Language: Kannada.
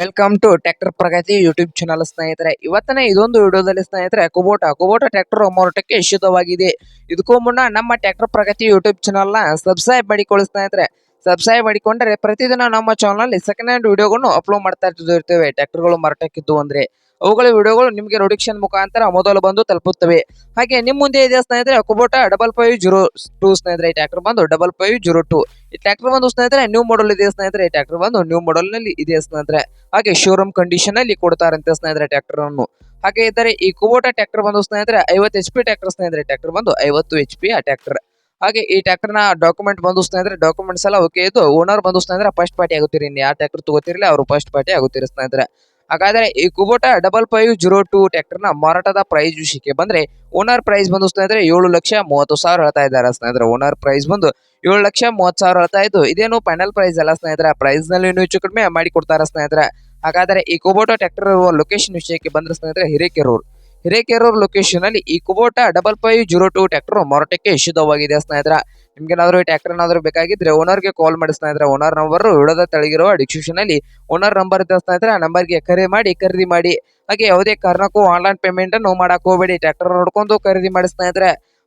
Welcome to tractor Pragati YouTube channel ಸ್ನೇಹಿತರೆ. ಇವತ್ತಿನ ಇದೊಂದು ವಿಡಿಯೋದಲ್ಲಿ ಸ್ನೇಹಿತರೆ ಕುಬೋಟ ಕುಬೋಟ ಟ್ರ್ಯಾಕ್ಟರ್ ಮಾರಾಟಕ್ಕೆ ಶುದ್ಧವಾಗಿದೆ ಇದಕ್ಕೂ ಮುನ್ನ ನಮ್ಮ ಟ್ರ್ಯಾಕ್ಟರ್ ಪ್ರಗತಿ ಯೂಟ್ಯೂಬ್ ಚಾನಲ್ನ ಸಬ್ಸ್ಕ್ರೈಬ್ ಮಾಡಿಕೊಳ್ಳಿ ಸ್ನೇಹಿತರೆ. ಸಬ್ಸ್ಕ್ರೈಬ್ ಮಾಡಿಕೊಂಡ್ರೆ ಪ್ರತಿದಿನ ನಮ್ಮ ಚಾನಲ್ನಲ್ಲಿ ಸೆಕೆಂಡ್ ಹ್ಯಾಂಡ್ ವಿಡಿಯೋಗಳನ್ನು ಅಪ್ಲೋಡ್ ಮಾಡ್ತಾ ಇರ್ತೀವಿ. ಟ್ರ್ಯಾಕ್ಟರ್ಗಳು ಮಾರಾಟಕ್ಕಿದ್ದು ಅಂದ್ರೆ. ಅವುಗಳ ವಿಡಿಯೋಗಳು ನಿಮಗೆ ನೋಟಿಫಿಕೇಶನ್ ಮುಖಾಂತರ ಮೊದಲು ಬಂದು ತಲುಪುತ್ತವೆ. ಹಾಗೆ ನಿಮ್ಮ ಮುಂದೆ ಇದೆ ಸ್ನೇಹಿತರೆ Kubota double five zero two ಸ್ನೇಹಿತರೆ. ಟ್ರ್ಯಾಕ್ಟರ್ ಬಂದು ಡಬಲ್ ಫೈವ್ ಜೀರೋ ಟೂ ಈ ಟ್ರ್ಯಾಕ್ಟರ್ ಬಂದು ಸ್ನೇಹಿತರೆ ನ್ಯೂ ಮಾಡಲ್ ಇದೆ ಸ್ನೇಹಿತರೆ. ಈ ಟ್ರ್ಯಾಕ್ಟರ್ ಬಂದು ನ್ಯೂ ಮಾಡಲ್ನಲ್ಲಿ ಇದೆ ಸ್ನೇಹಿತರೆ. ಹಾಗೆ ಶೋರೂಮ್ ಕಂಡೀಷನ್ ಅಲ್ಲಿ ಕೊಡ್ತಾರಂತೆ ಸ್ನೇಹಿತರೆ ಟ್ರ್ಯಾಕ್ಟರ್ ಅನ್ನು. ಹಾಗೆ ಇದ್ದರೆ ಈ ಕುಬೋಟ ಟ್ರ್ಯಾಕ್ಟರ್ ಬಂದು ಸ್ನೇಹಿತರೆ ಐವತ್ತು ಎಚ್ ಪಿ ಟ್ಯಾಕ್ಟರ್ ಸ್ನೇಹಿತರೆ. ಟ್ರ್ಯಾಕ್ಟರ್ ಬಂದು ಐವತ್ತು ಎಚ್ ಪಿ ಆ ಟ್ರ್ಯಾಕ್ಟರ್ ಹಾಗೆ ಈ ಟ್ಯಾಕ್ಟರ್ನ ಡಾಕ್ಯುಮೆಂಟ್ ಬಂದು ಸ್ನೇಹಿತರೆ ಡಾಕ್ಯುಮೆಂಟ್ಸ್ ಎಲ್ಲ ಓಕೆ ಇದು ಓನರ್ ಬಂದು ಸ್ನೇಹಿತರೆ ಫಸ್ಟ್ ಪಾರ್ಟಿ ಆಗುತ್ತೀರಿ. ನೀವು ಯಾವ ಟ್ಯಾಕ್ಟರ್ ತಗೋತಿರಲಿ ಅವರು ಫಸ್ಟ್ ಪಾರ್ಟಿ ಆಗುತ್ತೀರಿ ಸ್ನೇಹಿತರೆ. ಹಾಗಾದ್ರೆ ಈ Kubota double five zero two ಟ್ರ್ಯಾಕ್ಟರ್ನ ಮಾರಾಟದ ಪ್ರೈಸ್ ವಿಷಯಕ್ಕೆ ಬಂದ್ರೆ ಓನರ್ ಪ್ರೈಸ್ ಬಂದು ಸ್ನೇಹಿತರೆ ಏಳು ಲಕ್ಷ ಮೂವತ್ತು ಸಾವಿರ ಹೇಳ್ತಾ ಇದ್ದಾರೆ ಸ್ನೇಹಿತರೆ. ಓನರ್ ಪ್ರೈಸ್ ಬಂದು ಏಳು ಲಕ್ಷ ಮೂವತ್ತು ಸಾವಿರ ಹೇಳ್ತಾ ಇದ್ದು ಇದೇನು ಫೈನಲ್ ಪ್ರೈಸ್ ಅಲ್ಲ ಸ್ನೇಹಿತರೆ. ಪ್ರೈಸ್ನಲ್ಲಿ ಇನ್ನು ಹೆಚ್ಚು ಕಡಿಮೆ ಮಾಡಿ ಕೊಡ್ತಾರೆ ಸ್ನೇಹಿತರೆ. ಹಾಗಾದ್ರೆ ಈ ಕುಬೋಟಾ ಟ್ರ್ಯಾಕ್ಟರ್ ಇರುವ ಲೊಕೇಶನ್ ವಿಷಯಕ್ಕೆ ಬಂದ ಸ್ನೇಹಿತರೆ, ಹಿರೇಕೆರೂರು. ಹಿರೇಕೆರೂರು ಲೊಕೇಶನ್ ಅಲ್ಲಿ ಈ Kubota double five zero two tractor ಮಾರಾಟಕ್ಕೆ ಶುದ್ಧವಾಗಿದೆ ಸ್ನೇಹಿತರ. ನಿಮ್ಗೇನಾದ್ರೂ ಈ ಟ್ರ್ಯಾಕ್ಟರ್ ಏನಾದರೂ ಬೇಕಾಗಿದ್ರೆ ಓನರ್ಗೆ ಕಾಲ್ ಮಾಡಿ ಸ್ನೇಹಿತರೆ. ಓನರ್ ನಂಬರ್ ವಿಡೋದ ತಳಗಿರುವ ಡಿಸ್ಕ್ರಿಪ್ಷನ್ ಅಲ್ಲಿ ಓನರ್ ನಂಬರ್ ಇದೆ ಸ್ನೇಹಿತರೆ. ಆ ನಂಬರ್ಗೆ ಕರೆ ಮಾಡಿ, ಖರೀದಿ ಮಾಡಿ. ಹಾಗೆ ಯಾವುದೇ ಕಾರಣಕ್ಕೂ ಆನ್ಲೈನ್ ಪೇಮೆಂಟ್ ಅನ್ನು ಮಾಡಕ್ ಹೋಗಬೇಡಿ. ಟ್ರ್ಯಾಕ್ಟರ್ ನೋಡ್ಕೊಂಡು ಖರೀದಿ ಮಾಡಿ ಸ್ನೇಹಿತರೆ.